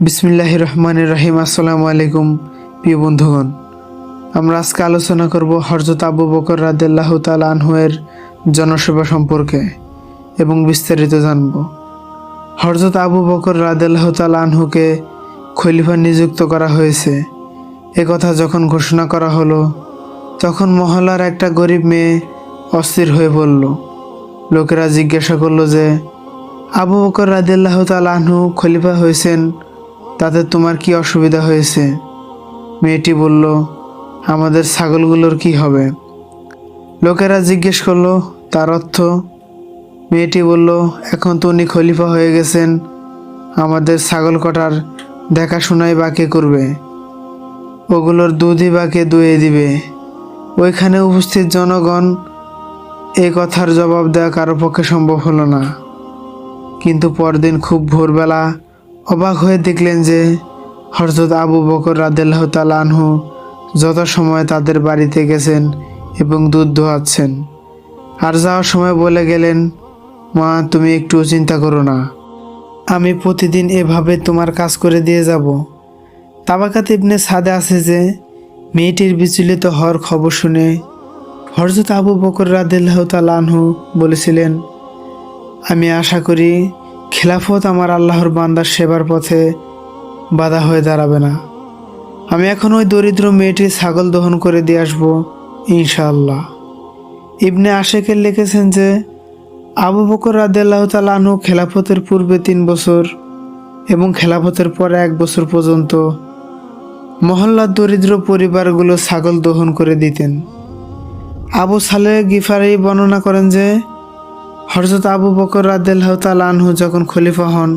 বিসমিল্লাহ রহমান রহিম। আসসালামু আলাইকুম, প্রিয় বন্ধুগণ। আমরা আজকে আলোচনা করব হরজত আবু বকর রাদেল্লাহ তাল আনহুয়ের জনসেবা সম্পর্কে এবং বিস্তারিত জানব। হরজত আবু বকর রাদেল্লাহ তাল আনহুকে খলিফা নিযুক্ত করা হয়েছে। এ কথা যখন ঘোষণা করা হলো, তখন মহল্লার একটা গরিব মেয়ে অস্থির হয়ে পড়ল। লোকেরা জিজ্ঞাসা করল যে, আবু বকর রাদিল্লাহ তাল আনহু খলিফা হয়েছেন তাতে তোমার কি অসুবিধা হয়েছে? মেয়েটি বলল, আমাদের ছাগলগুলোর কি হবে? লোকেরা জিজ্ঞেস করল, তার অর্থ? মেয়েটি বলল, এখন তো উনি খলিফা হয়ে গেছেন। আমাদের ছাগল কটার দেখাশোনাই বাকে করবে। ওগুলোর দুধই বাকে দুয়ে দিবে। ওইখানে উপস্থিত জনগণ এ কথার জবাব দেওয়া কারও পক্ষে সম্ভব হলো না। কিন্তু পরদিন খুব ভোরবেলা অবাক হয়ে দেখলেন যে হরজত আবু বকর রাদেল্লাহ আনহু যথাসময়ে তাদের বাড়িতে গেছেন এবং দুধ দোয়াচ্ছেন আর যাওয়ার সময় বলে গেলেন, মা, তুমি একটু চিন্তা করো না। আমি প্রতিদিন এভাবে তোমার কাজ করে দিয়ে যাব। তাবাকাত ইবনে সাদে আছে যে, মেয়েটির বিচলিত হওয়ার খবর শুনে হরজত আবু বকর রাদিল্লাহ আনহু বলেছিলেন, আমি আশা করি খেলাফত আমার আল্লাহর বান্দার সেবার পথে বাধা হয়ে দাঁড়াবে না। আমি এখন ওই দরিদ্র মেয়েটির ছাগল দহন করে দিয়ে আসব, ইনশাআল্লাহ। ইবনে আশেকের লিখেছেন যে, আবু বকর রাদিয়াল্লাহ তালাহু খেলাফতের পূর্বে তিন বছর এবং খেলাফতের পরে এক বছর পর্যন্ত মহল্লার দরিদ্র পরিবারগুলো ছাগল দহন করে দিতেন। আবু সালে গিফারি বর্ণনা করেন যে হরজত আবু বকর রাদ্দাল্লাহ তাল আনহু যখন খলিফা হন,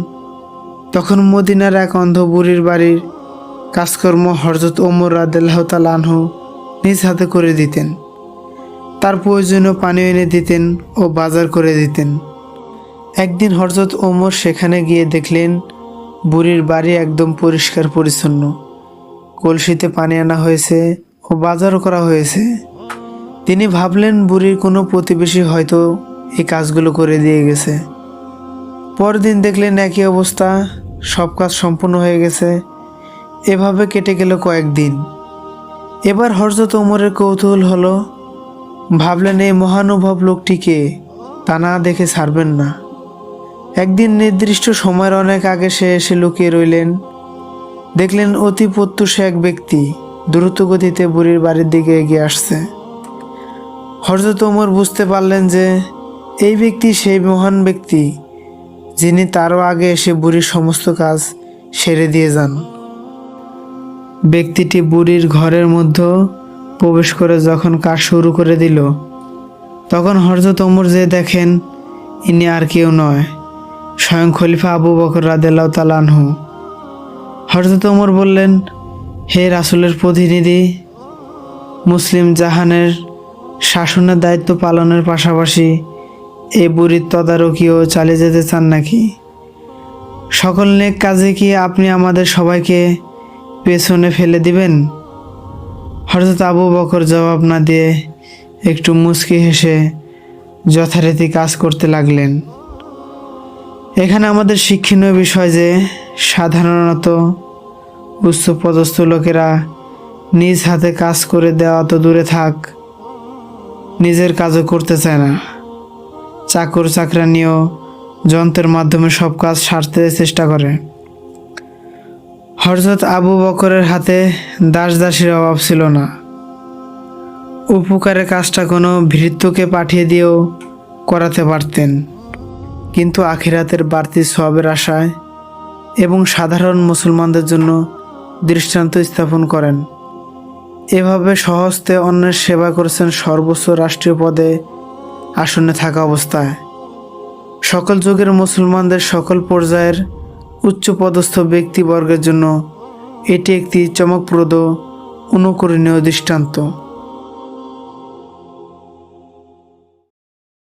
তখন মদিনার এক অন্ধ বুড়ির বাড়ির কাজকর্ম হরজত ওমর রাদ্দাল্লাহ তাল আনহু নিজ হাতে করে দিতেন। তার প্রয়োজনীয় পানি এনে দিতেন ও বাজার করে দিতেন। একদিন হরজত ওমর সেখানে গিয়ে দেখলেন, বুড়ির বাড়ি একদম পরিষ্কার পরিচ্ছন্ন। কলসিতে পানি আনা হয়েছে ও বাজারও করা হয়েছে। তিনি ভাবলেন, বুড়ির কোনো প্রতিবেশী হয়তো এই কাজগুলো করে দিয়ে গেছে। পরদিন দেখলেন একই অবস্থা, সব কাজ সম্পূর্ণ হয়ে গেছে। এভাবে কেটে গেল কয়েকদিন। এবার হরজত ওমরের কৌতূহল হলো, ভাবলেন এই মহানুভব লোকটিকে তা না দেখে ছাড়বেন না। একদিন নির্দিষ্ট সময়ের অনেক আগে সে এসে লুকিয়ে রইলেন। দেখলেন অতি প্রত্যুষে এক ব্যক্তি দ্রুত গতিতে বুড়ির বাড়ির দিকে এগিয়ে আসছে। হরজত ওমর বুঝতে পারলেন যে এই ব্যক্তি সেই মহান ব্যক্তি, যিনি তারও আগে এসে বুড়ির সমস্ত কাজ সেরে দিয়ে যান। ব্যক্তিটি বুড়ির ঘরের মধ্যে প্রবেশ করে যখন কাজ শুরু করে দিল, তখন হরজত ওমর যে দেখেন, ইনি আর কেউ নয়, স্বয়ং খলিফা আবু বকর রাদেলাউ তালানহু হরজত ওমর বললেন, হে রাসুলের প্রতিনিধি, মুসলিম জাহানের শাসনের দায়িত্ব পালনের পাশাপাশি এই বুড়ির তদারকিও চালিয়ে যেতে চান নাকি? সকল নেক কাজে কি আপনি আমাদের সবাইকে পেছনে ফেলে দিবেন? হরজত আবু বকর জবাব না দিয়ে একটু মুচকি হেসে যথারীতি কাজ করতে লাগলেন। এখানে আমাদের শিক্ষণীয় বিষয় যে, সাধারণত উচ্চ পদস্থ লোকেরা নিজ হাতে কাজ করে দেওয়া তো দূরে থাক, নিজের কাজও করতে চায় না। চাকর চাকরানিও যন্ত্রের মাধ্যমে সব কাজ সারতে চেষ্টা করে। হরজত আবু বকরের হাতে দাস দাসীর অভাব ছিল না। উপকারের কাজটা কোনো ভৃত্যকে পাঠিয়ে দিয়েও করাতে পারতেন। কিন্তু আখিরাতের বাড়তি সবের আশায় এবং সাধারণ মুসলমানদের জন্য দৃষ্টান্ত স্থাপন করেন। এভাবে সহজতে অন্যের সেবা করেছেন সর্বোচ্চ রাষ্ট্রীয় পদে আসনে থাকা অবস্থায়। সকল যুগের মুসলমানদের সকল পর্যায়ের উচ্চপদস্থ ব্যক্তিবর্গের জন্য এটি একটি চমকপ্রদ, অনুকরণীয় দৃষ্টান্ত।